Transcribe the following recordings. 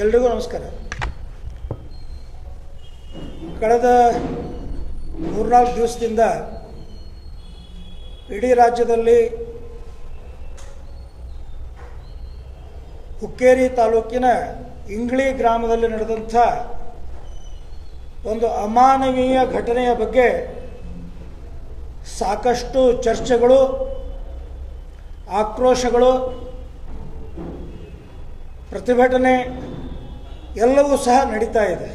ಎಲ್ರಿಗೂ ನಮಸ್ಕಾರ. ಕಳೆದ ಮೂರ್ನಾಲ್ಕು ದಿವಸದಿಂದ ಇಡೀ ರಾಜ್ಯದಲ್ಲಿ ಹುಕ್ಕೇರಿ ತಾಲೂಕಿನ ಇಂಗ್ಳಿ ಗ್ರಾಮದಲ್ಲಿ ನಡೆದಂಥ ಒಂದು ಅಮಾನವೀಯ ಘಟನೆಯ ಬಗ್ಗೆ ಸಾಕಷ್ಟು ಚರ್ಚೆಗಳು, ಆಕ್ರೋಶಗಳು, ಪ್ರತಿಭಟನೆ ಎಲ್ಲವೂ ಸಹ ನಡೀತಾ ಇದೆ.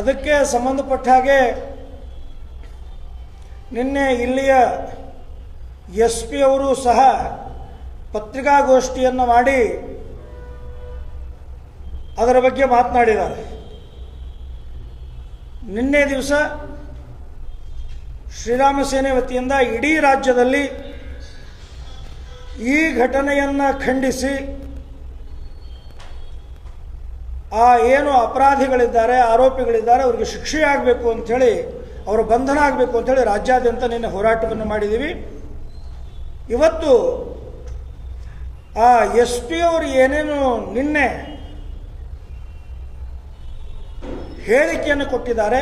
ಅದಕ್ಕೆ ಸಂಬಂಧಪಟ್ಟ ಹಾಗೆ ನಿನ್ನೆ ಇಲ್ಲಿಯ ಎಸ್ ಪಿ ಅವರು ಸಹ ಪತ್ರಿಕಾಗೋಷ್ಠಿಯನ್ನು ಮಾಡಿ ಅದರ ಬಗ್ಗೆ ಮಾತನಾಡಿದ್ದಾರೆ. ನಿನ್ನೆ ದಿವಸ ಶ್ರೀರಾಮ ಸೇನೆ ವತಿಯಿಂದ ಇಡೀ ರಾಜ್ಯದಲ್ಲಿ ಈ ಘಟನೆಯನ್ನು ಖಂಡಿಸಿ ಆ ಏನು ಅಪರಾಧಿಗಳಿದ್ದಾರೆ, ಆರೋಪಿಗಳಿದ್ದಾರೆ, ಅವರಿಗೆ ಶಿಕ್ಷೆ ಆಗಬೇಕು ಅಂಥೇಳಿ, ಅವರು ಬಂಧನ ಆಗಬೇಕು ಅಂಥೇಳಿ ರಾಜ್ಯಾದ್ಯಂತ ನಿನ್ನೆ ಹೋರಾಟವನ್ನು ಮಾಡಿದ್ದೀವಿ. ಇವತ್ತು ಆ ಎಸ್ ಪಿ ಅವರು ಏನೇನು ನಿನ್ನೆ ಹೇಳಿಕೆಯನ್ನು ಕೊಟ್ಟಿದ್ದಾರೆ.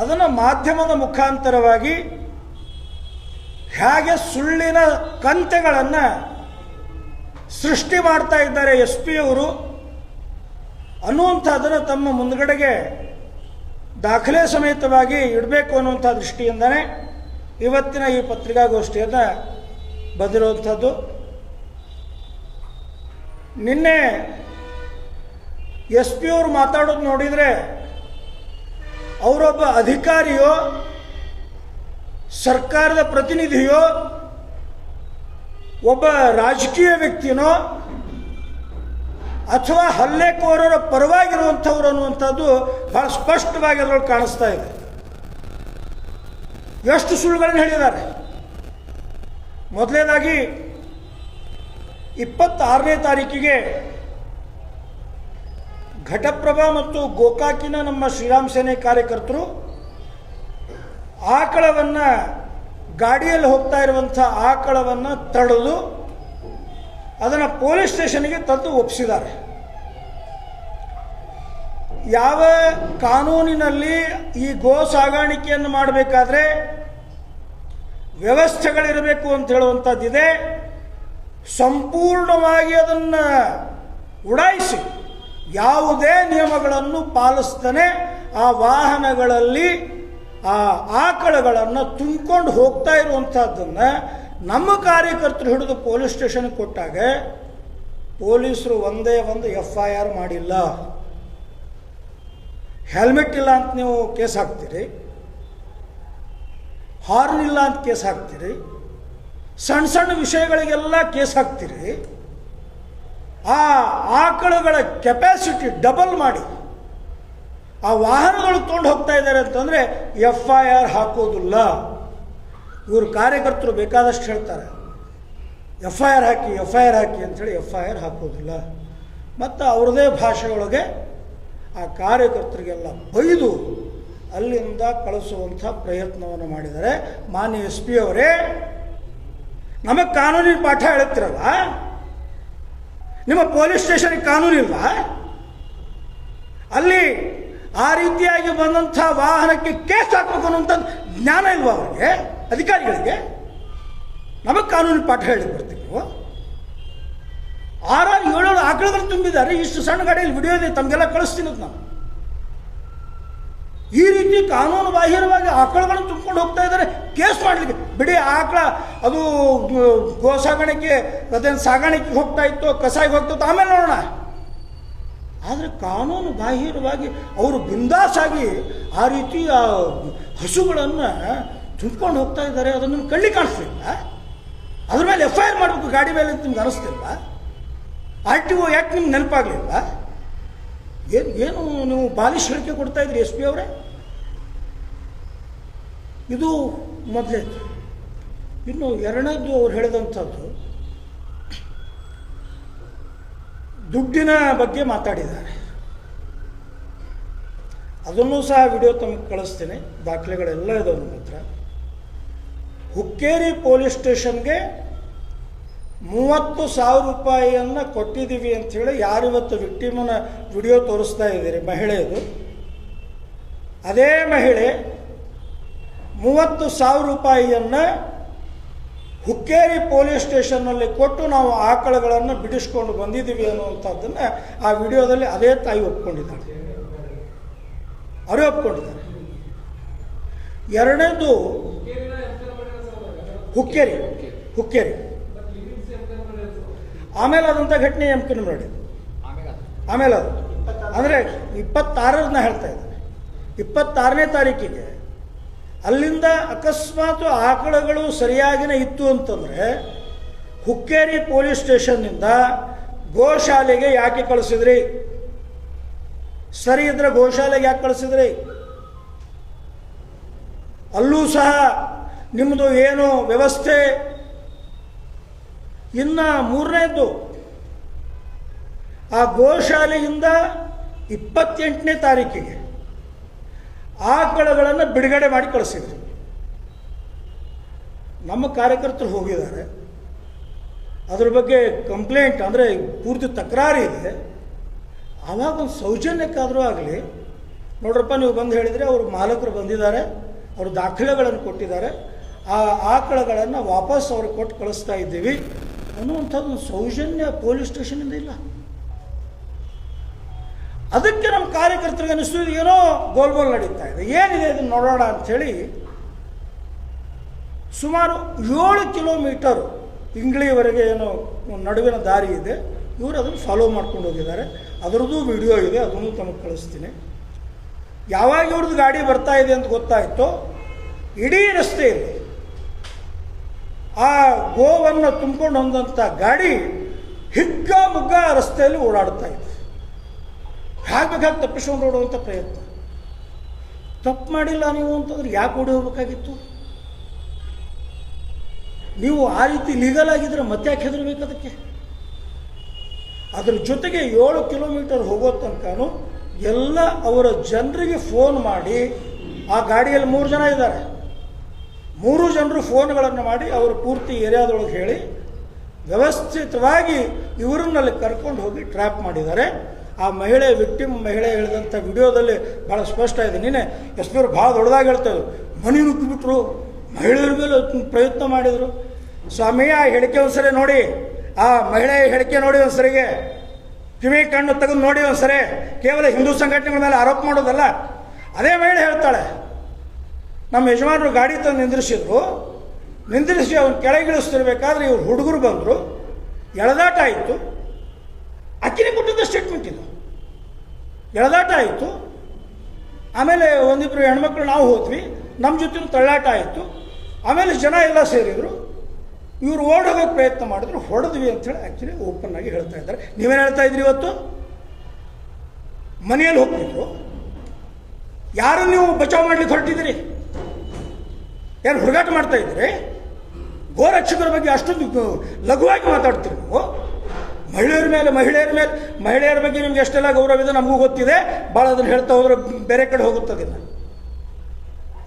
ಅದನ್ನು ಮಾಧ್ಯಮದ ಮುಖಾಂತರವಾಗಿ ಹೇಗೆ ಸುಳ್ಳಿನ ಕಂತೆಗಳನ್ನು ಸೃಷ್ಟಿ ಮಾಡ್ತಾ ಇದ್ದಾರೆ ಎಸ್ ಪಿ ಅವರು ಅನ್ನುವಂಥದ್ದನ್ನು ತಮ್ಮ ಮುಂದ್ಗಡೆಗೆ ದಾಖಲೆ ಸಮೇತವಾಗಿ ಇಡಬೇಕು ಅನ್ನುವಂಥ ದೃಷ್ಟಿಯಿಂದನೇ ಇವತ್ತಿನ ಈ ಪತ್ರಿಕಾಗೋಷ್ಠಿಯನ್ನು ಬಂದಿರುವಂಥದ್ದು ನಿನ್ನೆ ಎಸ್ ಪಿ ಅವರು ಮಾತಾಡೋದು ನೋಡಿದರೆ ಅವರೊಬ್ಬ ಅಧಿಕಾರಿಯೋ, ಸರ್ಕಾರದ ಪ್ರತಿನಿಧಿಯೋ, ಒಬ್ಬ ರಾಜಕೀಯ ವ್ಯಕ್ತಿನೋ ಅಥವಾ ಹಲ್ಲೆಕೋರರ ಪರವಾಗಿರುವಂಥವ್ರು ಅನ್ನುವಂಥದ್ದು ಬಹಳ ಸ್ಪಷ್ಟವಾಗಿ ಅದರೊಳಗೆ ಕಾಣಿಸ್ತಾ ಇದೆ. ಎಷ್ಟು ಸುಳ್ಳುಗಳನ್ನು ಹೇಳಿದ್ದಾರೆ. ಮೊದಲನೇದಾಗಿ, ಇಪ್ಪತ್ತಾರನೇ ತಾರೀಕಿಗೆ ಘಟಪ್ರಭಾ ಮತ್ತು ಗೋಕಾಕಿನ ನಮ್ಮ ಶ್ರೀರಾಮ್ ಸೇನೆ ಕಾರ್ಯಕರ್ತರು ಆಕಳವನ್ನು ಗಾಡಿಯಲ್ಲಿ ಹೋಗ್ತಾ ಇರುವಂಥ ಆಕಳವನ್ನು ತಡೆದು ಅದನ್ನು ಪೊಲೀಸ್ ಸ್ಟೇಷನ್ಗೆ ತಂದು ಒಪ್ಪಿಸಿದ್ದಾರೆ ಯಾವ ಕಾನೂನಿನಲ್ಲಿ ಈ ಗೋ ಸಾಗಾಣಿಕೆಯನ್ನು ಮಾಡಬೇಕಾದ್ರೆ ವ್ಯವಸ್ಥೆಗಳಿರಬೇಕು ಅಂತ ಹೇಳುವಂಥದ್ದಿದೆ ಸಂಪೂರ್ಣವಾಗಿ ಅದನ್ನು ಉಡಾಯಿಸಿ ಯಾವುದೇ ನಿಯಮಗಳನ್ನು ಪಾಲಿಸ್ತಾನೆ ಆ ವಾಹನಗಳಲ್ಲಿ ಆ ಆಕಳಗಳನ್ನು ತುಂಬಿಕೊಂಡು ಹೋಗ್ತಾ ಇರುವಂಥದ್ದನ್ನು ನಮ್ಮ ಕಾರ್ಯಕರ್ತರು ಹಿಡಿದು ಪೊಲೀಸ್ ಸ್ಟೇಷನ್ ಕೊಟ್ಟಾಗ ಪೊಲೀಸರು ಒಂದೇ ಒಂದು ಎಫ್ ಐ ಆರ್ ಮಾಡಿಲ್ಲ. ಹೆಲ್ಮೆಟ್ ಇಲ್ಲ ಅಂತ ನೀವು ಕೇಸ್ ಹಾಕ್ತೀರಿ. ಹಾರ್ನ್ ಇಲ್ಲ ಅಂತ ಕೇಸ್ ಹಾಕ್ತೀರಿ. ಸಣ್ಣ ಸಣ್ಣ ವಿಷಯಗಳಿಗೆಲ್ಲ ಕೇಸ್ ಹಾಕ್ತೀರಿ. ಆ ಆಕಳುಗಳ ಕೆಪಾಸಿಟಿ ಡಬಲ್ ಮಾಡಿ ಆ ವಾಹನಗಳು ತೊಗೊಂಡು ಹೋಗ್ತಾ ಇದ್ದಾರೆ ಅಂತಂದರೆ ಎಫ್ ಐ ಆರ್ ಹಾಕೋದಿಲ್ಲ. ಇವರು ಕಾರ್ಯಕರ್ತರು ಬೇಕಾದಷ್ಟು ಹೇಳ್ತಾರೆ. ಎಫ್ ಐ ಆರ್ ಹಾಕಿ ಎಫ್ ಐ ಆರ್ ಹಾಕಿ ಅಂಥೇಳಿ ಎಫ್ ಐ ಆರ್ ಹಾಕೋದಿಲ್ಲ. ಮತ್ತು ಅವ್ರದೇ ಭಾಷೆಯೊಳಗೆ ಆ ಕಾರ್ಯಕರ್ತರಿಗೆಲ್ಲ ಬೈದು ಅಲ್ಲಿಂದ ಕಳಿಸುವಂಥ ಪ್ರಯತ್ನವನ್ನು ಮಾಡಿದರೆ ಮಾನ್ಯ ಎಸ್ ಪಿ ಅವರೇ, ನಮಗೆ ಕಾನೂನಿನ ಪಾಠ ಹೇಳುತ್ತಿರಲ್ಲ? ನಿಮ್ಮ ಪೊಲೀಸ್ ಸ್ಟೇಷನ್ಗೆ ಕಾನೂನಿಲ್ಲ ಅಲ್ಲಿ ಆ ರೀತಿಯಾಗಿ ಬಂದಂಥ ವಾಹನಕ್ಕೆ ಕೇಸ್ ಹಾಕಬೇಕು ಅನ್ನೋಂಥ ಜ್ಞಾನ ಇಲ್ವಾ ಅವರಿಗೆ? ಅಧಿಕಾರಿಗಳಿಗೆ ನಮಗೆ ಕಾನೂನು ಪಾಠ ಹೇಳಿ ನೀವು. ಆರಾರು ಏಳೇಳು ಆಕಳಗಳು ತುಂಬಿದ್ದಾರೆ, ಇಷ್ಟು ಸಣ್ಣ ಗಾಡಿಯಲ್ಲಿ ವಿಡಿಯೋ ಇದೆ, ತಮಗೆಲ್ಲ ಕಳಿಸ್ತೀನಿ ನಾನು. ಈ ರೀತಿ ಕಾನೂನು ಬಾಹಿರವಾಗಿ ಆಕಳಗಳನ್ನು ತುಂಬಿಕೊಂಡು ಹೋಗ್ತಾ ಇದ್ದಾರೆ, ಕೇಸ್ ಮಾಡಲಿಕ್ಕೆ. ಬಿಡಿ ಆಕಳ, ಅದು ಗೋ ಸಾಗಾಣಿಕೆ ಅದೇನು ಸಾಗಾಣಿಕೆಗೆ ಹೋಗ್ತಾ ಇತ್ತು, ಕಸಾಯಿಗೆ ಹೋಗ್ತಾ ಇತ್ತು, ಆಮೇಲೆ ನೋಡೋಣ. ಆದರೆ ಕಾನೂನು ಬಾಹಿರವಾಗಿ ಅವರು ಬಿಂದಾಸಾಗಿ ಆ ರೀತಿ, ಆ, ಹಸುಗಳನ್ನು ತುಂಬ್ಕೊಂಡು ಹೋಗ್ತಾ ಇದ್ದಾರೆ, ಅದನ್ನು ಕಳ್ಳಿ ಕಾಣಿಸ್ತಿಲ್ಲ ಅದ್ರ ಮೇಲೆ ಎಫ್ ಐ ಆರ್ ಮಾಡಬೇಕು, ಗಾಡಿ ಮೇಲೆ ಅಂತ ನಿಮ್ಗೆ ಅನಿಸ್ತಿಲ್ಲ ಆರ್ ಟಿ ಒ ಯಾಕೆ ನಿಮ್ಗೆ ನೆನಪಾಗಲಿಲ್ಲ ಏನು ಏನು ನೀವು ಬಾಲಿಶ್ ಹೇಳಿಕೆ ಕೊಡ್ತಾ ಇದ್ರಿ ಎಸ್ ಪಿ ಅವರೇ? ಇದು ಮೊದಲೇದು ಇನ್ನು ಎರಡನೇದು ಅವ್ರು ಹೇಳಿದಂಥದ್ದು, ದುಡ್ಡಿನ ಬಗ್ಗೆ ಮಾತಾಡಿದ್ದಾರೆ. ಅದನ್ನು ಸಹ ವಿಡಿಯೋ ತಮಗೆ ಕಳಿಸ್ತೇನೆ. ದಾಖಲೆಗಳೆಲ್ಲ ಇದಾವೆ ನಮ್ಮ ಹತ್ರ. ಹುಕ್ಕೇರಿ ಪೊಲೀಸ್ ಸ್ಟೇಷನ್ಗೆ ಮೂವತ್ತು ಸಾವಿರ ರೂಪಾಯಿಯನ್ನು ಕೊಟ್ಟಿದ್ದೀವಿ ಅಂಥೇಳಿ ಯಾರಿವತ್ತು ವಿಕ್ಟಿಮನ ವಿಡಿಯೋ ತೋರಿಸ್ತಾ ಇದ್ದೀರಿ ಮಹಿಳೆಯದು ಅದೇ ಮಹಿಳೆ ಮೂವತ್ತು ಸಾವಿರ ರೂಪಾಯಿಯನ್ನು ಹುಕ್ಕೇರಿ ಪೊಲೀಸ್ ಸ್ಟೇಷನ್ನಲ್ಲಿ ಕೊಟ್ಟು ನಾವು ಆಕಳಗಳನ್ನು ಬಿಡಿಸ್ಕೊಂಡು ಬಂದಿದ್ದೀವಿ ಅನ್ನುವಂಥದ್ದನ್ನು ಆ ವಿಡಿಯೋದಲ್ಲಿ ಅದೇ ತಾಯಿ ಒಪ್ಕೊಂಡಿದ್ದಾರೆ ಅವರೇ ಒಪ್ಕೊಂಡಿದ್ದಾರೆ ಎರಡನೇದು ಹುಕ್ಕೇರಿ ಹುಕ್ಕೇರಿ. ಆಮೇಲೆ ಆದಂಥ ಘಟನೆ ಎಂ ಕೆ ನೋಡಿ ಆಮೇಲೆ ಅದು. ಅಂದರೆ ಇಪ್ಪತ್ತಾರರನ್ನ ಹೇಳ್ತಾ ಇದ್ದಾರೆ ಇಪ್ಪತ್ತಾರನೇ ತಾರೀಕಿಗೆ ಅಲ್ಲಿಂದ ಅಕಸ್ಮಾತ್ ಆಕಳಗಳು ಸರಿಯಾಗಿನೇ ಇತ್ತು ಅಂತಂದರೆ ಹುಕ್ಕೇರಿ ಪೊಲೀಸ್ ಸ್ಟೇಷನ್ನಿಂದ ಗೋಶಾಲೆಗೆ ಯಾಕೆ ಕಳಿಸಿದ್ರಿ? ಸರಿ ಇದ್ರೆ ಗೋಶಾಲೆಗೆ ಯಾಕೆ ಕಳಿಸಿದ್ರಿ? ಅಲ್ಲೂ ಸಹ ನಿಮ್ಮದು ಏನು ವ್ಯವಸ್ಥೆ. ಇನ್ನು ಮೂರನೇದ್ದು, ಆ ಗೋಶಾಲೆಯಿಂದ ಇಪ್ಪತ್ತೆಂಟನೇ ತಾರೀಕಿಗೆ ಆಕಳಗಳನ್ನು ಬಿಡುಗಡೆ ಮಾಡಿ ಕಳಿಸಿದ್ರು. ನಮ್ಮ ಕಾರ್ಯಕರ್ತರು ಹೋಗಿದ್ದಾರೆ. ಅದ್ರ ಬಗ್ಗೆ ಕಂಪ್ಲೇಂಟ್, ಅಂದರೆ ಪೂರ್ತಿ ತಕರಾರು ಇದೆ. ಆವಾಗ ಒಂದು ಸೌಜನ್ಯಕ್ಕಾದರೂ ಆಗಲಿ, ನೋಡ್ರಪ್ಪ, ನೀವು ಬಂದು ಹೇಳಿದರೆ ಅವರು ಮಾಲಕರು ಬಂದಿದ್ದಾರೆ, ಅವರು ದಾಖಲೆಗಳನ್ನು ಕೊಟ್ಟಿದ್ದಾರೆ. ಆ ಆಕಳಗಳನ್ನು ವಾಪಸ್ ಅವ್ರಿಗೆ ಕೊಟ್ಟು ಕಳಿಸ್ತಾ ಇದ್ದೀವಿ ಅನ್ನುವಂಥದ್ದು ಸೌಜನ್ಯ ಪೊಲೀಸ್ ಸ್ಟೇಷನಿಂದ ಇಲ್ಲ. ಅದಕ್ಕೆ ನಮ್ಮ ಕಾರ್ಯಕರ್ತರಿಗೆ ಅನಿಸ್ತು ಏನೋ ಗೋಲ್ಗೋಲ್ ನಡೀತಾ ಇದೆ. ಏನಿದೆ ಇದನ್ನು ನೋಡೋಣ ಅಂಥೇಳಿ ಸುಮಾರು ಏಳು ಕಿಲೋಮೀಟರ್ ಇಂಗ್ಳಿವರೆಗೆ ಏನೋ ನಡುವಿನ ದಾರಿ ಇದೆ. ಇವರು ಅದನ್ನು ಫಾಲೋ ಮಾಡ್ಕೊಂಡು ಹೋಗಿದ್ದಾರೆ. ಅದರದ್ದು ವಿಡಿಯೋ ಇದೆ, ಅದನ್ನು ತಮಗೆ ಕಳಿಸ್ತೀನಿ. ಯಾವಾಗ ಇವ್ರದ್ದು ಗಾಡಿ ಬರ್ತಾ ಇದೆ ಅಂತ ಗೊತ್ತಾಯಿತು, ಇಡೀ ರಸ್ತೆಯಲ್ಲಿ ಆ ಗೋವನ್ನು ತುಂಬಿಕೊಂಡು ಹೊಂದಂಥ ಗಾಡಿ ಹಿಗ್ಗ ಮುಗ್ಗ ರಸ್ತೆಯಲ್ಲಿ ಓಡಾಡ್ತಾ ಇದೆ ಹೇಗೆ ಬೇಕಾಗಿ ತಪ್ಪಿಸ್ಕೊಂಡು ಓಡುವಂಥ ಪ್ರಯತ್ನ. ತಪ್ಪು ಮಾಡಿಲ್ಲ ನೀವು ಅಂತಂದ್ರೆ ಯಾಕೆ ಓಡಿ ಹೋಗ್ಬೇಕಾಗಿತ್ತು? ನೀವು ಆ ರೀತಿ ಲೀಗಲ್ ಆಗಿದ್ರೆ ಮತ್ತೆ ಯಾಕೆ ಹೆದರ್ಬೇಕು ಅದಕ್ಕೆ? ಅದ್ರ ಜೊತೆಗೆ ಏಳು ಕಿಲೋಮೀಟರ್ ಹೋಗೋ ತನಕನೂ ಎಲ್ಲ ಅವರ ಜನರಿಗೆ ಫೋನ್ ಮಾಡಿ ಆ ಗಾಡಿಯಲ್ಲಿ ಮೂರು ಜನ ಇದ್ದಾರೆ. ಮೂರು ಜನರು ಫೋನ್ಗಳನ್ನು ಮಾಡಿ ಅವರು ಪೂರ್ತಿ ಏರಿಯಾದೊಳಗೆ ಹೇಳಿ, ವ್ಯವಸ್ಥಿತವಾಗಿ ಇವರನ್ನಲ್ಲಿ ಕರ್ಕೊಂಡು ಹೋಗಿ ಟ್ರ್ಯಾಪ್ ಮಾಡಿದ್ದಾರೆ. ಆ ಮಹಿಳೆ ವಿಕ್ಟಿಮ್ ಮಹಿಳೆ ಹೇಳಿದಂಥ ವಿಡಿಯೋದಲ್ಲಿ ಭಾಳ ಸ್ಪಷ್ಟ ಇದೆ. ನೀನೆ ಎಸ್ ಪಿ ಭಾಳ ದೊಡ್ಡದಾಗಿ ಹೇಳ್ತಾರೆ ಮನೆ ನುಗ್ಗಿಬಿಟ್ರು. ಮಹಿಳೆಯರ ಮೇಲೆ ಪ್ರಯತ್ನ ಮಾಡಿದರು. ಸ್ವಾಮಿ, ಆ ಹೇಳಿಕೆ ಒಂದ್ಸರಿ ನೋಡಿ. ಆ ಮಹಿಳೆ ಹೇಳಿಕೆ ನೋಡಿ ಒಂದ್ಸರಿಗೆ. ಕಿವಿ ಕಣ್ಣು ತೆಗೆದು ನೋಡಿ ಒಂದ್ಸರಿ. ಕೇವಲ ಹಿಂದೂ ಸಂಘಟನೆಗಳ ಮೇಲೆ ಆರೋಪ ಮಾಡೋದಲ್ಲ. ಅದೇ ಮಹಿಳೆ ಹೇಳ್ತಾಳೆ. ನಮ್ಮ ಯಜಮಾನರು ಗಾಡಿ ತಂದು ನಿಂದ್ರಿಸಿದ್ರು. ನಿಂದ್ರಿಸಿ ಅವ್ನು ಕೆಳಗಿಳಿಸ್ತಿರ್ಬೇಕಾದ್ರೆ ಇವ್ರು ಹುಡುಗರು ಬಂದರು. ಎಳೆದಾಟ ಆಯಿತು. ಅಕ್ಕಿನೇ ಕೊಟ್ಟಿದ್ದ ಸ್ಟೇಟ್ಮೆಂಟ್ ಇದು. ಎಳೆದಾಟ ಆಯಿತು. ಆಮೇಲೆ ಒಂದಿಬ್ಬರು ಹೆಣ್ಮಕ್ಳು ನಾವು ಹೋದ್ವಿ. ನಮ್ಮ ಜೊತೆ ತಳ್ಳಾಟ ಆಯಿತು. ಆಮೇಲೆ ಜನ ಎಲ್ಲ ಸೇರಿದರು. ಇವರು ಓಡೋಗೋಕ್ಕೆ ಪ್ರಯತ್ನ ಮಾಡಿದ್ರು. ಹೊಡೆದ್ವಿ ಅಂತೇಳಿ ಆ್ಯಕ್ಚುಲಿ ಓಪನ್ ಆಗಿ ಹೇಳ್ತಾ ಇದ್ದಾರೆ. ನೀವೇನು ಹೇಳ್ತಾ ಇದ್ರಿ ಇವತ್ತು? ಮನೆಯಲ್ಲಿ ಹೋಗ್ತಿದ್ರು. ಯಾರು ನೀವು ಬಚಾವ್ ಮಾಡ್ಲಿಕ್ಕೆ ಹೊರಟಿದ್ದೀರಿ? ಯಾರು ಹುಡುಗಾಟ ಮಾಡ್ತಾ ಇದ್ದೀರಿ ಗೋರಕ್ಷಕರ ಬಗ್ಗೆ ಅಷ್ಟೊಂದು ಲಘುವಾಗಿ ಮಾತಾಡ್ತೀರಿ ನೀವು. ಮಹಿಳೆಯರ ಮೇಲೆ ಮಹಿಳೆಯರ ಮೇಲೆ, ಮಹಿಳೆಯರ ಬಗ್ಗೆ ನಿಮ್ಗೆ ಎಷ್ಟೆಲ್ಲ ಗೌರವ ಇದೆ ನಮಗೂ ಗೊತ್ತಿದೆ. ಭಾಳ ಅದನ್ನು ಹೇಳ್ತಾ ಹೋದ್ರೆ ಬೇರೆ ಕಡೆ ಹೋಗುತ್ತದೆ.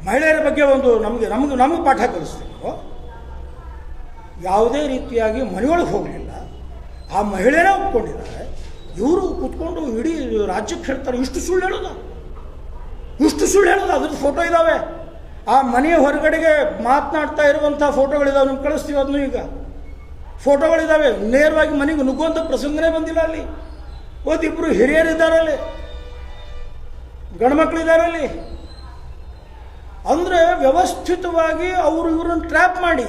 ಮಹಿಳೆಯರ ಬಗ್ಗೆ ಒಂದು ನಮಗೆ ನಮಗೆ ನಮಗೆ ಪಾಠ ಕಲಿಸ್ತೀವಿ ಯಾವುದೇ ರೀತಿಯಾಗಿ ಮನೆಯೊಳಗೆ ಹೋಗಲಿಲ್ಲ. ಆ ಮಹಿಳೆಯರೇ ಒಪ್ಕೊಂಡಿದ್ದಾರೆ. ಇವರು ಕೂತ್ಕೊಂಡು ಇಡೀ ರಾಜ್ಯಕ್ಕೆ ಹೇಳ್ತಾರೆ, ಇಷ್ಟು ಸುಳ್ಳು ಹೇಳೋದು. ಇಷ್ಟು ಸುಳ್ಳು ಹೇಳೋದು, ಅದ್ರದ್ದು ಫೋಟೋ ಇದ್ದಾವೆ ಆ ಮನೆಯ ಹೊರಗಡೆಗೆ ಮಾತನಾಡ್ತಾ ಇರುವಂಥ ಫೋಟೋಗಳಿದಾವೆ, ನಿಮ್ಗೆ ಕಳಿಸ್ತೀವಿ ಅದನ್ನು ಈಗ. ಫೋಟೋಗಳಿದ್ದಾವೆ ನೇರವಾಗಿ ಮನೆಗೆ ನುಗ್ಗುವಂಥ ಪ್ರಸಂಗನೇ ಬಂದಿಲ್ಲ ಅಲ್ಲಿ. ಒಂದಿಬ್ಬರು ಹಿರಿಯರಿದ್ದಾರೆ ಅಲ್ಲಿ. ಗಂಡ್ಮಕ್ಳಿದ್ದಾರೆ ಅಲ್ಲಿ. ಅಂದರೆ ವ್ಯವಸ್ಥಿತವಾಗಿ ಅವರು ಇವ್ರನ್ನ ಟ್ರ್ಯಾಪ್ ಮಾಡಿ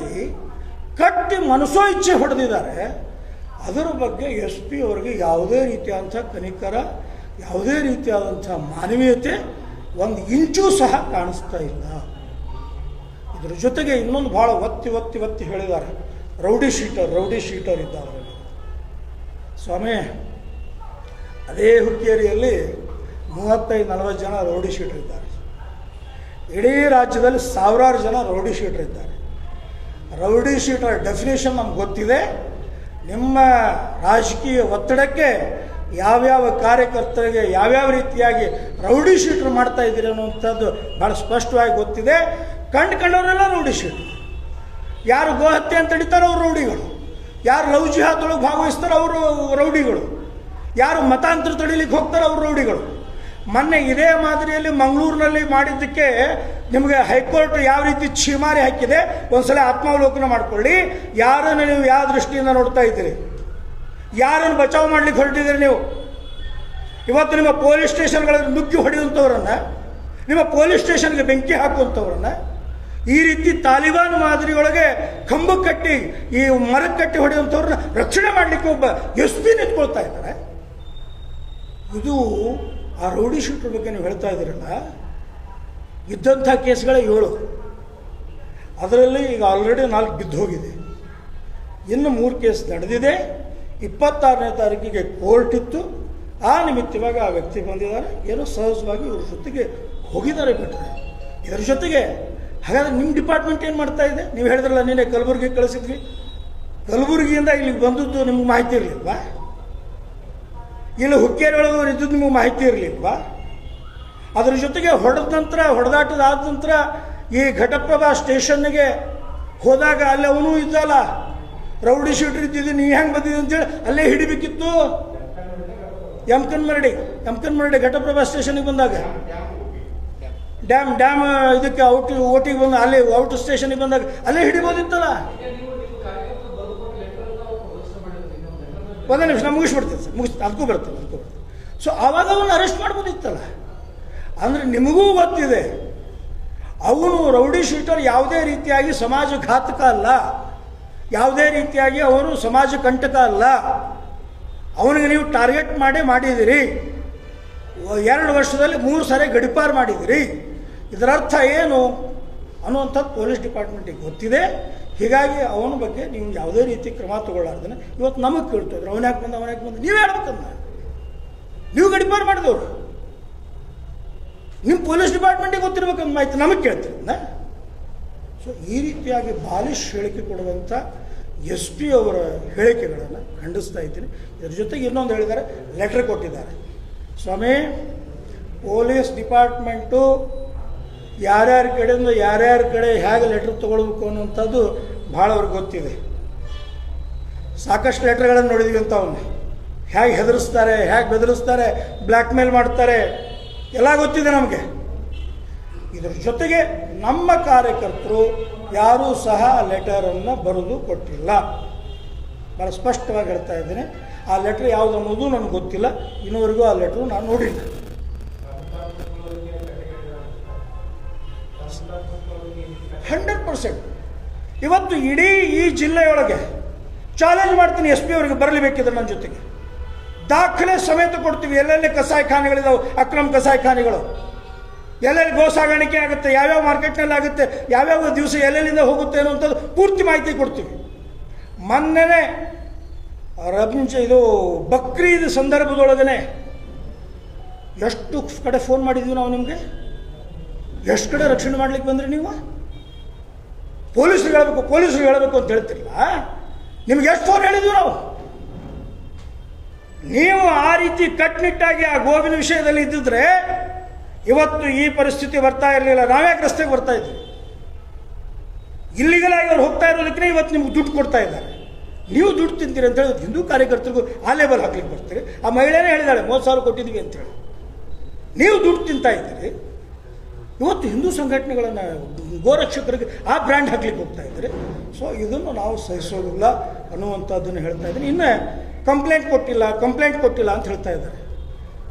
ಕಟ್ಟಿ ಮನಸೋ ಇಚ್ಛೆ ಹೊಡೆದಿದ್ದಾರೆ. ಅದರ ಬಗ್ಗೆ ಎಸ್ ಪಿ ಅವರಿಗೆ ಯಾವುದೇ ರೀತಿಯಾದಂಥ ಕನಿಕರ, ಯಾವುದೇ ರೀತಿಯಾದಂಥ ಮಾನವೀಯತೆ ಒಂದು ಇಂಚೂ ಸಹ ಕಾಣಿಸ್ತಾ ಇಲ್ಲ. ಇದ್ರ ಜೊತೆಗೆ ಇನ್ನೊಂದು ಭಾಳ ಒತ್ತಿ ಒತ್ತಿ ಒತ್ತಿ ಹೇಳಿದ್ದಾರೆ. ರೌಡಿ ಶೀಟರ್ ರೌಡಿ ಶೀಟರ್ ಇದ್ದಾರೆ ಸ್ವಾಮಿ, ಅದೇ ಹುಕ್ಕೇರಿಯಲ್ಲಿ ಮೂವತ್ತೈದು, ನಲವತ್ತು ಜನ ರೌಡಿ ಶೀಟರ್ ಇದ್ದಾರೆ. ಇಡೀ ರಾಜ್ಯದಲ್ಲಿ ಸಾವಿರಾರು ಜನ ರೌಡಿ ಶೀಟರ್ ಇದ್ದಾರೆ. ರೌಡಿ ಶೀಟರ್ ಡೆಫಿನೇಷನ್ ನಮ್ಗೆ ಗೊತ್ತಿದೆ. ನಿಮ್ಮ ರಾಜಕೀಯ ಒತ್ತಡಕ್ಕೆ ಯಾವ್ಯಾವ ಕಾರ್ಯಕರ್ತರಿಗೆ ಯಾವ್ಯಾವ ರೀತಿಯಾಗಿ ರೌಡಿ ಶೀಟರ್ ಮಾಡ್ತಾ ಇದ್ದೀರಿ ಅನ್ನುವಂಥದ್ದು ಭಾಳ ಸ್ಪಷ್ಟವಾಗಿ ಗೊತ್ತಿದೆ. ಕಂಡು ಕಂಡವರೆಲ್ಲ ಶೀಟರ್ ಯಾರು ಗೋಹತ್ಯೆ ಅಂತ ಹಿಡಿತಾರೋ ಅವ್ರು ರೌಡಿಗಳು ಯಾರು ಲವ್ ಜಿಹಾದೊಳಗೆ ಭಾಗವಹಿಸ್ತಾರೋ ಅವರು ರೌಡಿಗಳು. ಯಾರು ಮತಾಂತರ ತಡಿಲಿಕ್ಕೆ ಹೋಗ್ತಾರೋ ಅವರು ರೌಡಿಗಳು. ಮೊನ್ನೆ ಇದೇ ಮಾದರಿಯಲ್ಲಿ ಮಂಗಳೂರಿನಲ್ಲಿ ಮಾಡಿದ್ದಕ್ಕೆ ನಿಮಗೆ ಹೈಕೋರ್ಟ್ ಯಾವ ರೀತಿ ಛೀಮಾರಿ ಹಾಕಿದೆ, ಒಂದ್ಸಲ ಆತ್ಮಾವಲೋಕನ ಮಾಡಿಕೊಳ್ಳಿ. ಯಾರನ್ನು ನೀವು ಯಾವ ದೃಷ್ಟಿಯಿಂದ ನೋಡ್ತಾ ಇದ್ದೀರಿ? ಯಾರನ್ನು ಬಚಾವ್ ಮಾಡ್ಲಿಕ್ಕೆ ಹೊರಟಿದ್ದೀರಿ ನೀವು? ಇವತ್ತು ನಿಮ್ಮ ಪೊಲೀಸ್ ಸ್ಟೇಷನ್ಗಳಲ್ಲಿ ನುಗ್ಗಿ ಹೊಡೆಯುವಂಥವ್ರನ್ನ, ನಿಮ್ಮ ಪೊಲೀಸ್ ಸ್ಟೇಷನ್ಗೆ ಬೆಂಕಿ ಹಾಕುವಂಥವ್ರನ್ನ ಈ ರೀತಿ ತಾಲಿಬಾನ್ ಮಾದರಿಯೊಳಗೆ ಕಂಬ ಕಟ್ಟಿ, ಈ ಮರ ಕಟ್ಟಿ ಹೊಡೆಯುವಂಥವ್ರನ್ನ ರಕ್ಷಣೆ ಮಾಡಲಿಕ್ಕೆ ಒಬ್ಬ ಎಸ್ ಪಿ ನಿಂತ್ಕೊಳ್ತಾ ಇದ್ದಾರೆ. ಇದು ಆ ರೌಡಿ ಶೂಟರ್ ಬಗ್ಗೆ ನೀವು ಹೇಳ್ತಾ ಇದ್ದೀರಲ್ಲ? ಇದ್ದಂಥ ಕೇಸ್ಗಳೇ ಏಳು. ಅದರಲ್ಲಿ ಈಗ ಆಲ್ರೆಡಿ ನಾಲ್ಕು ಬಿದ್ದು ಹೋಗಿದೆ. ಇನ್ನು ಮೂರು ಕೇಸ್ ನಡೆದಿದೆ. ಇಪ್ಪತ್ತಾರನೇ ತಾರೀಕಿಗೆ ಕೋರ್ಟ್ ಇತ್ತು. ಆ ನಿಮಿತ್ತವಾಗಿ ಆ ವ್ಯಕ್ತಿ ಬಂದಿದ್ದಾರೆ. ಏನೋ ಸಹಜವಾಗಿ ಇವ್ರ ಜೊತೆಗೆ ಹೋಗಿದ್ದಾರೆ ಬಿಟ್ಟರೆ ಇದರ ಜೊತೆಗೆ ಹಾಗಾದ್ರೆ ನಿಮ್ಮ ಡಿಪಾರ್ಟ್ಮೆಂಟ್ ಏನು ಮಾಡ್ತಾ ಇದೆ? ನೀವು ಹೇಳಿದ್ರಲ್ಲ, ನೀನೇ ಕಲಬುರಗಿ ಕಳಿಸಿದ್ವಿ. ಕಲಬುರಗಿಯಿಂದ ಇಲ್ಲಿಗೆ ಬಂದದ್ದು ನಿಮ್ಗೆ ಮಾಹಿತಿ ಇರಲಿಲ್ವಾ? ಇಲ್ಲಿ ಹುಕ್ಕೇರಿ ಒಳಗೆ ನಿಮಗೆ ಮಾಹಿತಿ ಇರಲಿಲ್ವಾ? ಅದರ ಜೊತೆಗೆ ಹೊಡೆದ ನಂತರ, ಹೊಡೆದಾಟದ ಆದ ನಂತರ ಈ ಘಟಪ್ರಭಾ ಸ್ಟೇಷನ್ನಿಗೆ ಹೋದಾಗ ಅಲ್ಲಿ ಅವನು ಇದ್ದಲ್ಲ. ರೌಡಿ ಶೀಟ್ರ್ ಇದ್ದಿದ್ದು, ನೀ ಹೆಂಗೆ ಬಂದಿದ್ದು ಅಂತೇಳಿ ಅಲ್ಲೇ ಹಿಡಿಬೇಕಿತ್ತು. ಯಮ್ಕನ್ ಮರಡಿ ಯಮ್ಕನ್ ಮರಡಿ ಘಟಪ್ರಭಾ ಸ್ಟೇಷನ್ಗೆ ಬಂದಾಗ. ಡ್ಯಾಮ್ ಡ್ಯಾಮ್ ಇದಕ್ಕೆ ಔಟ್ ಓಟಿಗೆ ಬಂದು ಅಲ್ಲಿ ಔಟ್ ಸ್ಟೇಷನ್ಗೆ ಬಂದಾಗ ಅಲ್ಲೇ ಹಿಡಿಬೋದಿತ್ತಲ್ಲ? ಒಂದೇ ನಿಮಿಷ ನಾನು ಮುಗಿಸ್ಬಿಡ್ತೀನಿ ಸರ್ ಮುಗಿಸ್ ಅದಕ್ಕೂ ಬರ್ತೀನಿ ಅದಕ್ಕೂ ಬರ್ತೀನಿ ಸೊ ಆವಾಗ ಅವನು ಅರೆಸ್ಟ್ ಮಾಡ್ಬೋದಿತ್ತಲ್ಲ? ಅಂದರೆ ನಿಮಗೂ ಗೊತ್ತಿದೆ, ಅವನು ರೌಡಿ ಶೀಟರ್ ಯಾವುದೇ ರೀತಿಯಾಗಿ ಸಮಾಜ ಘಾತಕ ಅಲ್ಲ. ಯಾವುದೇ ರೀತಿಯಾಗಿ ಅವರು ಸಮಾಜ ಕಂಟಕ ಅಲ್ಲ. ಅವನಿಗೆ ನೀವು ಟಾರ್ಗೆಟ್ ಮಾಡೇ ಮಾಡಿದಿರಿ. ಎರಡು ವರ್ಷದಲ್ಲಿ ಮೂರು ಸಾರಿ ಗಡಿಪಾರು ಮಾಡಿದಿರಿ. ಇದರರ್ಥ ಏನು ಅನ್ನುವಂಥದ್ದು ಪೊಲೀಸ್ ಡಿಪಾರ್ಟ್ಮೆಂಟಿಗೆ ಗೊತ್ತಿದೆ. ಹೀಗಾಗಿ ಅವನ ಬಗ್ಗೆ ನೀವು ಯಾವುದೇ ರೀತಿ ಕ್ರಮ ತಗೊಳ್ಳಾರ್ದನೆ ಇವತ್ತು ನಮಗೆ ಕೇಳ್ತಿದ್ರು ಅವನ ಯಾಕೆ ಬಂದ ಯಾಕೆ ಬಂದ? ನೀವು ಹೇಳ್ಬೇಕನ್ನ ನೀವು ಗಡಿಪಾರ್ ಮಾಡಿದವರು. ನಿಮ್ಮ ಪೊಲೀಸ್ ಡಿಪಾರ್ಟ್ಮೆಂಟಿಗೆ ಗೊತ್ತಿರ್ಬೇಕಂತ ಮಾಹಿತಿ ನಮಗೆ ಕೇಳ್ತಿದ್ದ ಸೊ ಈ ರೀತಿಯಾಗಿ ಬಾಲಿಶ್ ಹೇಳಿಕೆ ಕೊಡುವಂಥ ಎಸ್ ಪಿ ಅವರ ಹೇಳಿಕೆಗಳನ್ನು ಖಂಡಿಸ್ತಾ ಇದ್ದೀನಿ. ಇದ್ರ ಜೊತೆಗೆ ಇನ್ನೊಂದು ಹೇಳಿದ್ದಾರೆ, ಲೆಟ್ರ್ ಕೊಟ್ಟಿದ್ದಾರೆ. ಸ್ವಾಮಿ, ಪೊಲೀಸ್ ಡಿಪಾರ್ಟ್ಮೆಂಟು ಯಾರ್ಯಾರ ಕಡೆಯಿಂದ ಯಾರ್ಯಾರ ಕಡೆ ಹೇಗೆ ಲೆಟ್ರ್ ತೊಗೊಳ್ಬೇಕು ಅನ್ನುವಂಥದ್ದು ಭಾಳ ಅವ್ರಿಗೆ ಗೊತ್ತಿದೆ. ಸಾಕಷ್ಟು ಲೆಟ್ರ್ಗಳನ್ನು ನೋಡಿದ್ವಿ ಅಂತ ಅವನ್ನ ಹೇಗೆ ಹೆದರಿಸ್ತಾರೆ, ಹೇಗೆ ಬೆದರಿಸ್ತಾರೆ ಬ್ಲ್ಯಾಕ್ ಮೇಲ್ ಮಾಡ್ತಾರೆ, ಎಲ್ಲ ಗೊತ್ತಿದೆ ನಮಗೆ. ಇದರ ಜೊತೆಗೆ ನಮ್ಮ ಕಾರ್ಯಕರ್ತರು ಯಾರೂ ಸಹ ಲೆಟರನ್ನು ಬರೆದು ಕೊಟ್ಟಿಲ್ಲ. ಭಾಳ ಸ್ಪಷ್ಟವಾಗಿ ಹೇಳ್ತಾ ಇದ್ದೀನಿ. ಆ ಲೆಟ್ರ್ ಯಾವುದು ಅನ್ನೋದು ನನಗೆ ಗೊತ್ತಿಲ್ಲ. ಇನ್ನೂವರೆಗೂ ಆ ಲೆಟ್ರು ನಾನು ನೋಡಿಲ್ಲ. Hundred percent. ಇವತ್ತು ಇಡೀ ಈ ಜಿಲ್ಲೆಯೊಳಗೆ ಚಾಲೆಂಜ್ ಮಾಡ್ತೀನಿ ಎಸ್ ಪಿ ಅವರಿಗೆ ಬರಲೇಬೇಕಿದ್ರೆ ನನ್ನ ಜೊತೆಗೆ. ದಾಖಲೆ ಸಮೇತ ಕೊಡ್ತೀವಿ. ಎಲ್ಲೆಲ್ಲಿ ಕಸಾಯಿಖಾನೆಗಳಿದಾವೆ? ಅಕ್ರಮ ಕಸಾಯಿಖಾನೆಗಳು. ಎಲ್ಲೆಲ್ಲಿ ಗೋ ಸಾಗಾಣಿಕೆ ಆಗುತ್ತೆ? ಯಾವ್ಯಾವ ಮಾರ್ಕೆಟ್ನಲ್ಲಿ ಆಗುತ್ತೆ? ಯಾವ್ಯಾವ ದಿವಸ ಎಲ್ಲೆಲ್ಲಿಂದ ಹೋಗುತ್ತೆ ಅನ್ನೋಂಥದ್ದು ಪೂರ್ತಿ ಮಾಹಿತಿ ಕೊಡ್ತೀವಿ. ಮೊನ್ನೆನೇ ರಂಜ ಇದು ಬಕ್ರೀದ್ ಸಂದರ್ಭದೊಳಗನೆ ಎಷ್ಟು ಕಡೆ ಫೋನ್ ಮಾಡಿದ್ವಿ ನಾವು ನಿಮಗೆ? ಎಷ್ಟು ಕಡೆ ರಕ್ಷಣೆ ಮಾಡ್ಲಿಕ್ಕೆ ಬಂದ್ರಿ ನೀವು? ಪೊಲೀಸ್ರಿಗೆ ಹೇಳಬೇಕು, ಪೊಲೀಸರು ಹೇಳಬೇಕು ಅಂತ ಹೇಳ್ತಿರಲ್ಲ? ನಿಮ್ಗೆ ಎಷ್ಟು ಫೋನ್ ಹೇಳಿದ್ವಿ ನಾವು? ನೀವು ಆ ರೀತಿ ಕಟ್ಟುನಿಟ್ಟಾಗಿ ಆ ಗೋವಿನ ವಿಷಯದಲ್ಲಿ ಇದ್ದಿದ್ರೆ ಇವತ್ತು ಈ ಪರಿಸ್ಥಿತಿ ಬರ್ತಾ ಇರಲಿಲ್ಲ. ನಾವೇ ರಸ್ತೆಗೆ ಬರ್ತಾ ಇದ್ವಿ. ಇಲ್ಲಿಗಲಾಗಿ ಅವ್ರು ಹೋಗ್ತಾ ಇರೋದಕ್ಕೆ ಇವತ್ತು ನಿಮ್ಗೆ ದುಡ್ಡು ಕೊಡ್ತಾ ಇದ್ದಾರೆ. ನೀವು ದುಡ್ಡು ತಿಂತೀರಿ ಅಂತ ಹೇಳಿದ್ರು ಹಿಂದೂ ಕಾರ್ಯಕರ್ತರಿಗೂ ಆ ಲೇಬಲ್ ಹಾಕ್ಲಿಕ್ಕೆ ಬರ್ತೀರಿ. ಆ ಮಹಿಳೆಯೇ ಹೇಳಿದಾಳೆ, ಮೂವತ್ತು ಸಾವಿರ ಕೊಟ್ಟಿದ್ವಿ ಅಂತೇಳಿ ನೀವು ದುಡ್ಡು ತಿಂತಾ ಇದ್ದೀರಿ. ಇವತ್ತು ಹಿಂದೂ ಸಂಘಟನೆಗಳನ್ನು ಗೋರಕ್ಷಕರಿಗೆ ಆ ಬ್ರ್ಯಾಂಡ್ ಹಾಕ್ಲಿಕ್ಕೆ ಹೋಗ್ತಾ ಇದ್ದಾರೆ. ಸೊ ಇದನ್ನು ನಾವು ಸಹಿಸೋದಿಲ್ಲ ಅನ್ನುವಂಥದ್ದನ್ನು ಹೇಳ್ತಾ ಇದ್ದೀನಿ. ಇನ್ನು ಕಂಪ್ಲೇಂಟ್ ಕೊಟ್ಟಿಲ್ಲ ಕಂಪ್ಲೇಂಟ್ ಕೊಟ್ಟಿಲ್ಲ ಅಂತ ಹೇಳ್ತಾ ಇದ್ದಾರೆ.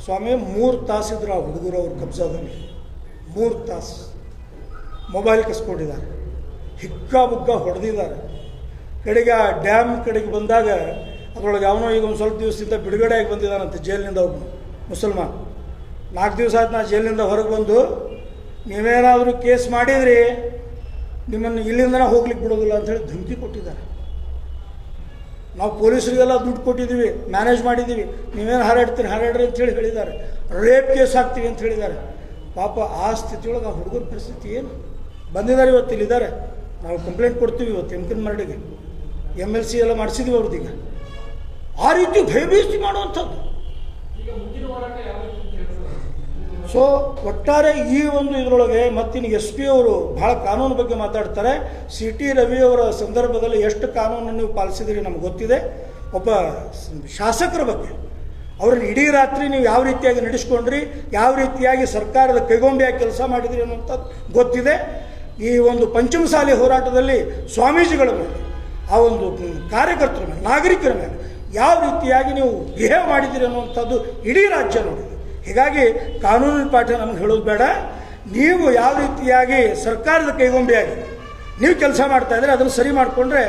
ಸ್ವಾಮಿ, ಮೂರು ತಾಸಿದ್ರು ಆ ಹುಡುಗರು ಅವ್ರ ಕಬ್ಜಾದಲ್ಲಿ ಮೂರು ತಾಸು. ಮೊಬೈಲ್ ಕಸ್ಕೊಂಡಿದ್ದಾರೆ. ಹಿಕ್ಕ ಬುಕ್ಕ ಹೊಡೆದಿದ್ದಾರೆ. ಕಡೆಗೆ ಆ ಡ್ಯಾಮ್ ಕಡೆಗೆ ಬಂದಾಗ ಅದರೊಳಗೆ ಅವನು ಈಗ ಒಂದು ಸ್ವಲ್ಪ ದಿವಸದಿಂದ ಬಿಡುಗಡೆಯಾಗಿ ಬಂದಿದ್ದಾನಂತೆ ಜೈಲಿನಿಂದ ಒಬ್ಬ ಮುಸಲ್ಮಾನ್. ನಾಲ್ಕು ದಿವಸ ಆಯ್ತು ನಾ ಜೈಲಿನಿಂದ ಹೊರಗೆ ಬಂದು ನೀವೇನಾದರೂ ಕೇಸ್ ಮಾಡಿದ್ರಿ, ನಿಮ್ಮನ್ನು ಇಲ್ಲಿಂದನೇ ಹೋಗ್ಲಿಕ್ಕೆ ಬಿಡೋದಿಲ್ಲ ಅಂತೇಳಿ ಧಮಕಿ ಕೊಟ್ಟಿದ್ದಾರೆ. ನಾವು ಪೊಲೀಸರಿಗೆಲ್ಲ ದುಡ್ಡು ಕೊಟ್ಟಿದ್ದೀವಿ, ಮ್ಯಾನೇಜ್ ಮಾಡಿದ್ದೀವಿ, ನೀವೇನು ಹಾರಾಡ್ತೀರಿ, ಹಾರಾಡ್ರಿ ಅಂತೇಳಿ ಹೇಳಿದ್ದಾರೆ. ರೇಪ್ ಕೇಸ್ ಹಾಕ್ತೀವಿ ಅಂತ ಹೇಳಿದ್ದಾರೆ. ಪಾಪ ಆ ಸ್ಥಿತಿಯೊಳಗೆ ಆ ಹುಡುಗರ ಪರಿಸ್ಥಿತಿ ಏನು? ಬಂದಿದ್ದಾರೆ ಇವತ್ತು, ಇಲ್ಲಿದ್ದಾರೆ. ನಾವು ಕಂಪ್ಲೇಂಟ್ ಕೊಡ್ತೀವಿ ಇವತ್ತು ಎಮ್ಕಿನ್ ಮರಡಿಗೆ ಎಂ ಎಲ್ ಸಿ ಎಲ್ಲ ಮಾಡಿಸಿದ್ವಿ ಅವ್ರದ್ದೀಗ ಆ ರೀತಿ ಭಯಭೀತಿ ಮಾಡುವಂಥದ್ದು. ಸೊ ಒಟ್ಟಾರೆ ಈ ಒಂದು ಇದರೊಳಗೆ ಮತ್ತಿನ್ನು ಎಸ್ ಪಿ ಅವರು ಭಾಳ ಕಾನೂನು ಬಗ್ಗೆ ಮಾತಾಡ್ತಾರೆ. ಸಿ ಟಿ ರವಿಯವರ ಸಂದರ್ಭದಲ್ಲಿ ಎಷ್ಟು ಕಾನೂನನ್ನು ನೀವು ಪಾಲಿಸಿದಿರಿ ನಮ್ಗೆ ಗೊತ್ತಿದೆ. ಒಬ್ಬ ಶಾಸಕರ ಬಗ್ಗೆ. ಅವ್ರನ್ನ ಇಡೀ ರಾತ್ರಿ ನೀವು ಯಾವ ರೀತಿಯಾಗಿ ನಡೆಸ್ಕೊಂಡ್ರಿ, ಯಾವ ರೀತಿಯಾಗಿ ಸರ್ಕಾರದ ಕೈಗೊಂಬೆಯಾಗಿ ಕೆಲಸ ಮಾಡಿದ್ರಿ ಅನ್ನುವಂಥದ್ದು ಗೊತ್ತಿದೆ. ಈ ಒಂದು ಪಂಚಮಸಾಲಿ ಹೋರಾಟದಲ್ಲಿ ಸ್ವಾಮೀಜಿಗಳ ಮೇಲೆ, ಆ ಒಂದು ಕಾರ್ಯಕರ್ತರ ಮೇಲೆ, ನಾಗರಿಕರ ಮೇಲೆ ಯಾವ ರೀತಿಯಾಗಿ ನೀವು ಬಿಹೇವ್ ಮಾಡಿದ್ದೀರಿ ಅನ್ನುವಂಥದ್ದು ಇಡೀ ರಾಜ್ಯ ನೋಡಿದೆ. ಹೀಗಾಗಿ ಕಾನೂನಿನ ಪಾಠ ನಮ್ಗೆ ಹೇಳೋದು ಬೇಡ. ನೀವು ಯಾವ ರೀತಿಯಾಗಿ ಸರ್ಕಾರದ ಕೈಗೊಂಬೆಯಾಗಿ ನೀವು ಕೆಲಸ ಮಾಡ್ತಾ ಇದ್ರೆ ಅದನ್ನು ಸರಿ ಮಾಡಿಕೊಂಡ್ರೆ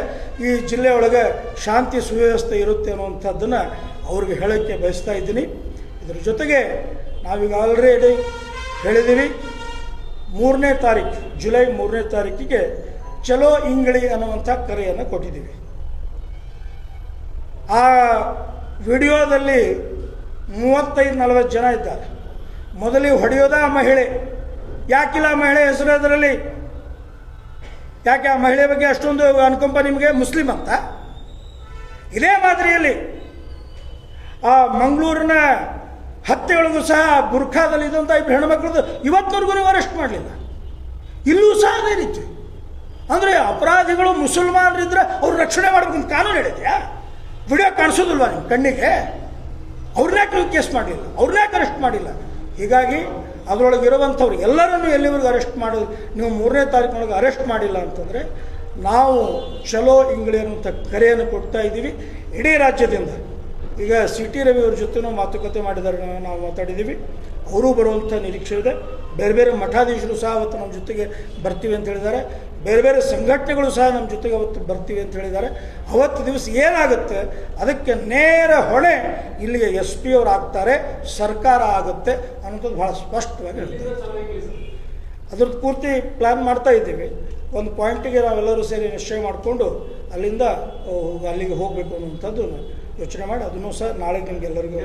ಈ ಜಿಲ್ಲೆಯೊಳಗೆ ಶಾಂತಿ ಸುವ್ಯವಸ್ಥೆ ಇರುತ್ತೆ ಅನ್ನುವಂಥದ್ದನ್ನು ಅವ್ರಿಗೆ ಹೇಳೋಕ್ಕೆ ಬಯಸ್ತಾ ಇದ್ದೀನಿ. ಇದ್ರ ಜೊತೆಗೆ ನಾವೀಗ ಆಲ್ರೆಡಿ ಹೇಳಿದ್ದೀವಿ, ಮೂರನೇ ತಾರೀಕು ಜುಲೈ ಮೂರನೇ ತಾರೀಕಿಗೆ ಚಲೋ ಇಂಗಳಿ ಅನ್ನುವಂಥ ಕರೆಯನ್ನು ಕೊಟ್ಟಿದ್ದೀವಿ. ಆ ವಿಡಿಯೋದಲ್ಲಿ ಮೂವತ್ತೈದು, ನಲವತ್ತು ಜನ ಇದ್ದಾರೆ. ಮೊದಲಿಗೆ ಹೊಡೆಯೋದ ಆ ಮಹಿಳೆ. ಯಾಕಿಲ್ಲ ಆ ಮಹಿಳೆ ಹೆಸರು ಅದರಲ್ಲಿ ಯಾಕೆ ಆ ಮಹಿಳೆ ಬಗ್ಗೆ ಅಷ್ಟೊಂದು ಅನುಕಂಪ ನಿಮಗೆ ಮುಸ್ಲಿಂ ಅಂತ? ಇದೇ ಮಾದರಿಯಲ್ಲಿ ಆ ಮಂಗಳೂರಿನ ಹತ್ಯೆಗಳಿಗೂ ಸಹ ಬುರ್ಖಾದಲ್ಲಿ ಇದ್ದಂಥ ಇಬ್ಬರು ಹೆಣ್ಮಕ್ಳದ್ದು ಇವತ್ತವರೆಗೂ ನೀವು ಅರೆಸ್ಟ್ ಮಾಡಲಿಲ್ಲ. ಇಲ್ಲೂ ಸಹ ಅದೇ ರೀತಿ. ಅಂದರೆ ಅಪರಾಧಿಗಳು ಮುಸಲ್ಮಾನರಿದ್ದರೆ ಅವ್ರು ರಕ್ಷಣೆ ಮಾಡಬೇಕು ಕಾನೂನು ಹೇಳಿದ್ಯಾ? ವಿಡಿಯೋ ಕಾಣಿಸೋದಿಲ್ವಾ ನಿಮ್ಮ ಕಣ್ಣಿಗೆ? ಅವ್ರನ್ಯಾಕೆ ನೀವು ಕೇಸ್ ಮಾಡಿಲ್ಲ? ಅವ್ರನ್ಯಾಕೆ ಅರೆಸ್ಟ್ ಮಾಡಿಲ್ಲ? ಹೀಗಾಗಿ ಅದರೊಳಗೆ ಇರುವಂಥವ್ರು ಎಲ್ಲರನ್ನು ಎಲ್ಲಿವರೆಗೂ ಅರೆಸ್ಟ್ ಮಾಡೋದು ನೀವು ಮೂರನೇ ತಾರೀಕಿನೊಳಗೆ ಅರೆಸ್ಟ್ ಮಾಡಿಲ್ಲ ಅಂತಂದರೆ ನಾವು ಚಲೋ ಇಂಗ್ಳಿ ಅನ್ನುವಂಥ ಕರೆಯನ್ನು ಕೊಡ್ತಾ ಇದ್ದೀವಿ ಇಡೀ ರಾಜ್ಯದಿಂದ. ಈಗ ಸಿ ಟಿ ರವಿ ಅವ್ರ ಜೊತೆನೂ ಮಾತುಕತೆ ಮಾಡಿದ್ದಾರೆ ನಾವು- ಮಾತಾಡಿದ್ದೀವಿ. ಅವರು ಬರುವಂಥ ನಿರೀಕ್ಷೆ ಇದೆ. ಬೇರೆ ಬೇರೆ ಮಠಾಧೀಶರು ಸಹ ಅವತ್ತು ನಮ್ಮ ಜೊತೆಗೆ ಬರ್ತೀವಿ ಅಂತ ಹೇಳಿದ್ದಾರೆ. ಬೇರೆ ಬೇರೆ ಸಂಘಟನೆಗಳು ಸಹ ನಮ್ಮ ಜೊತೆಗೆ ಅವತ್ತು ಬರ್ತೀವಿ ಅಂತ ಹೇಳಿದ್ದಾರೆ. ಅವತ್ತು ದಿವಸ ಏನಾಗುತ್ತೆ? ಅದಕ್ಕೆ ನೇರ ಹೊಣೆ ಇಲ್ಲಿಗೆ ಎಸ್ ಪಿ ಅವರು ಆಗ್ತಾರೆ. ಸರ್ಕಾರ ಆಗುತ್ತೆ ಅನ್ನೋದು ಭಾಳ ಸ್ಪಷ್ಟವಾಗಿ ಹೇಳ್ತಾರೆ. ಅದ್ರದ್ದು ಪೂರ್ತಿ ಪ್ಲ್ಯಾನ್ ಮಾಡ್ತಾ ಇದ್ದೀವಿ. ಒಂದು ಪಾಯಿಂಟಿಗೆ ನಾವೆಲ್ಲರೂ ಸೇರಿ ನಿಶ್ಚಯ ಮಾಡಿಕೊಂಡು ಅಲ್ಲಿಂದ ಅಲ್ಲಿಗೆ ಹೋಗಬೇಕು ಅನ್ನುವಂಥದ್ದು. ಯೋಚನೆ ಮಾಡಿ ಅದನ್ನು ಸಹ ನಾಳೆ ನಿಮ್ಗೆ ಎಲ್ಲರಿಗೂ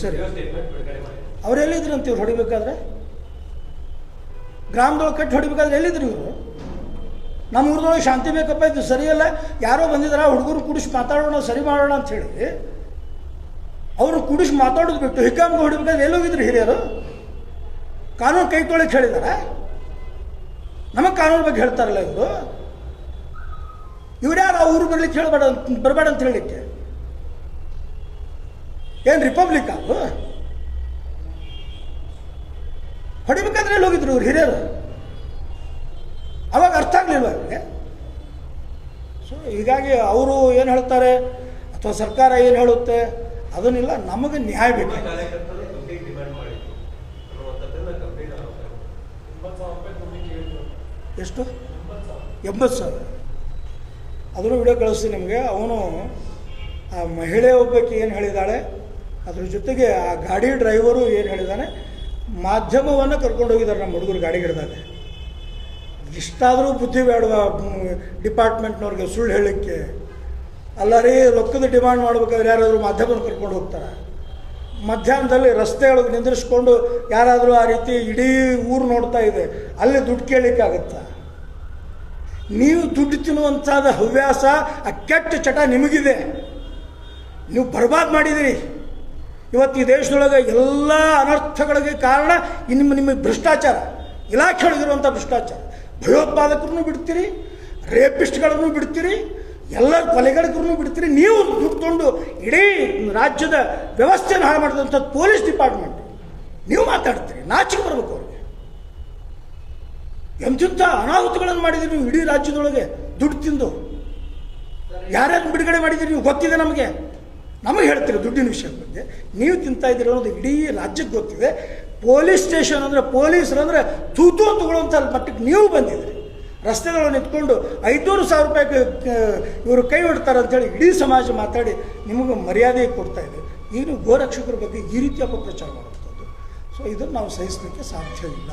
ಸರಿ. ಅವ್ರು ಎಲ್ಲಿದ್ರು ಅಂತ ಇವ್ರು ಹೊಡಿಬೇಕಾದ್ರೆ? ಗ್ರಾಮದೊಳಗೆ ಕಟ್ಟಿ ಹೊಡಿಬೇಕಾದ್ರೆ ಎಲ್ಲಿದ್ರು ಇವರು? ನಮ್ಮ ಊರದೊಳಗೆ ಶಾಂತಿ ಬೇಕಪ್ಪ ಇದು ಸರಿಯಲ್ಲ. ಯಾರೋ ಬಂದಿದ್ದಾರೆ ಹುಡುಗರು ಕುಡಿಸಿ ಮಾತಾಡೋಣ ಸರಿ ಮಾಡೋಣ ಅಂತ ಹೇಳಿ. ಅವರು ಕುಡಿಸಿ ಮಾತಾಡೋದು ಬಿಟ್ಟು ಹಿಕ್ಕಾಮ್ಗೆ ಹೊಡಿಬೇಕಾದ್ರೆ ಎಲ್ಲೋಗಿದ್ರು ಹಿರಿಯರು? ಕಾನೂನು ಕೈ ತೊಳಕ್ಕೆ ಹೇಳಿದಾರ. ನಮಗೆ ಕಾನೂನು ಬಗ್ಗೆ ಹೇಳ್ತಾರಲ್ಲ ಇವರು. ಇವ್ರು ಯಾರು ಊರು ಬರ್ಲಿಕ್ಕೆ ಹೇಳಬೇಡ ಬರಬೇಡ ಅಂತ ಹೇಳಲಿಕ್ಕೆ ಏನು ರಿಪಬ್ಲಿಕ್ ಅದು ಹೊಡಿಬೇಕಾದ್ರೆ ಎಲ್ಲಿ ಹೋಗಿದ್ರು ಇವ್ರು ಹಿರಿಯರು? ಅವಾಗ ಅರ್ಥ ಆಗಲಿಲ್ಲ ಅವರಿಗೆ? ಸೊ, ಹೀಗಾಗಿ ಅವರು ಏನು ಹೇಳ್ತಾರೆ? ಅಥವಾ ಸರ್ಕಾರ ಏನು ಹೇಳುತ್ತೆ? ಅದನ್ನಿಲ್ಲ ನಮಗೆ ನ್ಯಾಯ ಬೇಕು ಕಾರ್ಯಕರ್ತರು ದುಡ್ಡಿಗೆ ಡಿಮ್ಯಾಂಡ್ ಮಾಡಿದ್ರು ಅನ್ನುವಂಥದ್ದನ್ನ ಕಂಪ್ಲೀಟ್ ಆಗುತ್ತೆ ಎಷ್ಟು? ಎಂಬತ್ತು ಸಾವಿರ. ಅದನ್ನು ವಿಡಿಯೋ ಕಳಿಸ್ತೀನಿ ನಿಮಗೆ. ಅವನು ಆ ಮಹಿಳೆ ಒಬ್ಬಕ್ಕೆ ಏನು ಹೇಳಿದ್ದಾಳೆ ಅದ್ರ ಜೊತೆಗೆ ಆ ಗಾಡಿ ಡ್ರೈವರು ಏನು ಹೇಳಿದಾನೆ, ಮಾಧ್ಯಮವನ್ನು ಕರ್ಕೊಂಡು ಹೋಗಿದ್ದಾರೆ ನಮ್ಮ ಹುಡುಗರು ಗಾಡಿ ಹಿಡ್ದಾಗ. ಇಷ್ಟಾದರೂ ಬುದ್ಧಿ ಬೇಡುವ ಡಿಪಾರ್ಟ್ಮೆಂಟ್ನವ್ರಿಗೆ ಸುಳ್ಳು ಹೇಳಲಿಕ್ಕೆ. ಅಲ್ಲ ರೀ, ರೊಕ್ಕದ ಡಿಮಾಂಡ್ ಮಾಡ್ಬೇಕಾದ್ರೆ ಯಾರಾದರೂ ಮಾಧ್ಯಮನ ಕರ್ಕೊಂಡು ಹೋಗ್ತಾರೆ? ಮಧ್ಯಾಹ್ನದಲ್ಲಿ ರಸ್ತೆ ಒಳಗೆ ನಿಂದ್ರಿಸ್ಕೊಂಡು ಯಾರಾದರೂ ಆ ರೀತಿ ಇಡೀ ಊರು ನೋಡ್ತಾ ಇದೆ, ಅಲ್ಲಿ ದುಡ್ಡು ಕೇಳಲಿಕ್ಕಾಗತ್ತಾ ನೀವು ದುಡ್ಡು ತಿನ್ನುವಂಥದ ಹವ್ಯಾಸ, ಆ ಕೆಟ್ಟ ಚಟ ನಿಮಗಿದೆ. ನೀವು ಬರ್ಬಾದ್ ಮಾಡಿದಿರಿ. ಇವತ್ತು ಈ ದೇಶದೊಳಗೆ ಎಲ್ಲ ಅನರ್ಥಗಳಿಗೆ ಕಾರಣ ನಿಮ್ಮ ನಿಮ್ಮ ಭ್ರಷ್ಟಾಚಾರ. ಇಲಾಖೆ ಒಳಗಿರುವಂಥ ಭ್ರಷ್ಟಾಚಾರ. ಭಯೋತ್ಪಾದಕರನ್ನು ಬಿಡ್ತೀರಿ, ರೇಪಿಸ್ಟ್ಗಳನ್ನು ಬಿಡ್ತೀರಿ, ಎಲ್ಲ ಕೊಲೆಗಳಿಗೂ ಬಿಡ್ತೀರಿ. ನೀವು ದುಡ್ಡು ಇಡೀ ರಾಜ್ಯದ ವ್ಯವಸ್ಥೆಯನ್ನು ಹಾಳು ಮಾಡಿದಂಥದ್ದು ಪೊಲೀಸ್ ಡಿಪಾರ್ಟ್ಮೆಂಟ್. ನೀವು ಮಾತಾಡ್ತೀರಿ, ನಾಚಿಕೆ ಬರ್ಬೇಕು ಎಂಥೆಂಥ ಅನಾಹುತಗಳನ್ನು ಮಾಡಿದಿರಿ ನೀವು ಇಡೀ ರಾಜ್ಯದೊಳಗೆ? ದುಡ್ಡು ತಿಂದು. ಯಾರ್ಯಾರು ಬಿಡುಗಡೆ ಮಾಡಿದ್ದೀರಿ ನೀವು ಗೊತ್ತಿದೆ ನಮಗೆ? ನಮಗೆ ಹೇಳ್ತೀರಿ ದುಡ್ಡಿನ ವಿಷಯದ ಬಗ್ಗೆ. ನೀವು ತಿಂತಾ ಇದ್ದೀರಿ ಅನ್ನೋದು ಇಡೀ ರಾಜ್ಯಕ್ಕೆ ಗೊತ್ತಿದೆ. ಪೊಲೀಸ್ ಸ್ಟೇಷನ್ ಅಂದರೆ ಪೊಲೀಸರು ಅಂದರೆ ತೂತು ತಗೊಳ್ಳುವಂಥ ಮಟ್ಟಕ್ಕೆ ನೀವು ಬಂದಿದ್ದೀರಿ. ರಸ್ತೆಗಳು ನಿಂತ್ಕೊಂಡು ಐದುನೂರು ಸಾವಿರ ರೂಪಾಯಿಗೆ ಇವರು ಕೈ ಹೊಡ್ತಾರೆ ಅಂತೇಳಿ ಇಡೀ ಸಮಾಜ ಮಾತಾಡಿ ನಿಮಗೆ ಮರ್ಯಾದೆ ಕೊಡ್ತಾ ಇದೆ. ಈಗ ನೀವು ಗೋರಕ್ಷಕರ ಬಗ್ಗೆ ಈ ರೀತಿ ಅಪಪ್ರಚಾರ ಮಾಡುವಂಥದ್ದು. ಸೊ ಇದನ್ನು ನಾವು ಸಹಿಸಲಿಕ್ಕೆ ಸಾಧ್ಯ ಇಲ್ಲ.